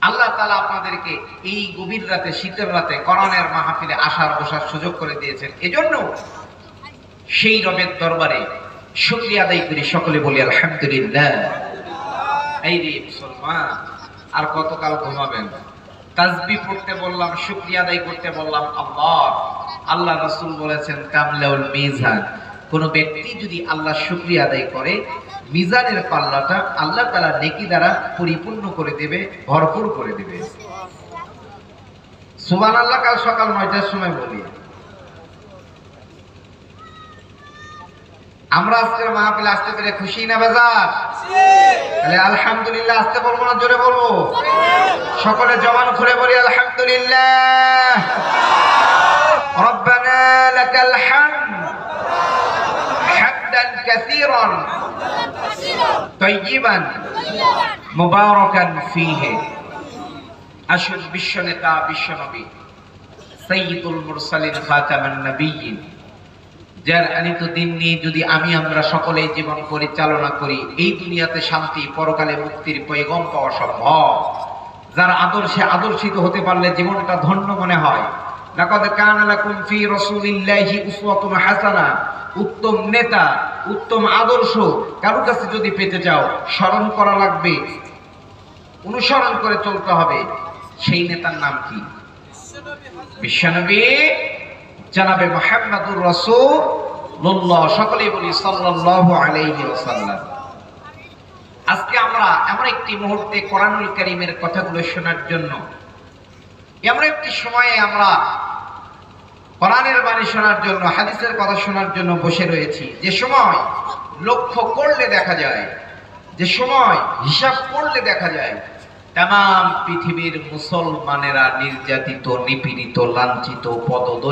আল্লাহ তালা আপনাদেরকে এই গভীর রাতে, শীতের রাতে, করণের মাহফিলে আসার, বসার সুযোগ করে দিয়েছেন। এজন্য সেই রবের দরবারে শুক্রিয়া আদায় করি সকলে বলি, আলহামদুলিল্লাহ। এই রে মুসলমান, আর কতকাল ঘুমাবেন? তাজবি পড়তে বললাম, শুক্রিয়া আদায় করতে বললাম, আল্লাহ। আল্লাহ রসুল বলেছেন, কামলাউল মিজান। কোন ব্যক্তি যদি আল্লাহ শুক্রিয়া আদায় করে মিজানের পাল্লাটা আল্লাহ তালা নেকি দ্বারা পরিপূর্ণ করে দেবে, ভরপুর করে দেবে। সুমান আল্লাহ কাল সকাল নয়টার সময় বলি। আমরা আজকের মাহফিল আসতে পেরে খুশি না বাজার? তাহলে আলহামদুলিল্লাহ আসতে বলব না জোরে বলব? সকলে জবান খুলে বলি, আলহামদুলিল্লাহ। রব্বানা লাকাল হামদ حمدا كثيرا طيبا মুবারাকান ফীহি আসুন বিশ্ব নেতা বিশ্ব নবী সাইয়্যিদুল মুরসালিন খাতামান নবিয়্যিন যার আনিত দিন নিয়ে যদি আমি আমরা সকলে জীবন পরিচালনা করি এই দুনিয়াতে শান্তি পরকালে মুক্তির পয়গম পাওয়া সম্ভব যার আদর্শে আদর্শিত হতে পারলে জীবনটা ধন্য মনে হয় লাকাদ কানা লাকুম উত্তম নেতা, উত্তম আদর্শ। কারও কাছে যদি পেতে স্মরণ করা লাগবে। অনুসরণ করে চলতে হবে। সেই নেতার নাম কি? বিশ্বনবী, জানাবে মোহাম্মদুর বলি আজকে আমরা এমন একটি মুহূর্তে কোরআনুল কারীমের কথাগুলো শোনার জন্য, এমন একটি সময়ে আমরা কোরআনের বাণী শোনার জন্য, হাদিসের কথা শোনার জন্য বসে রয়েছি। যে সময় লক্ষ্য করলে দেখা যায়, যে সময় হিসাব করলে দেখা যায় তাম পৃথিবীর মুসলমানেরা নির্যাতিত, নিপীড়িত, লাঞ্ছিত পদদ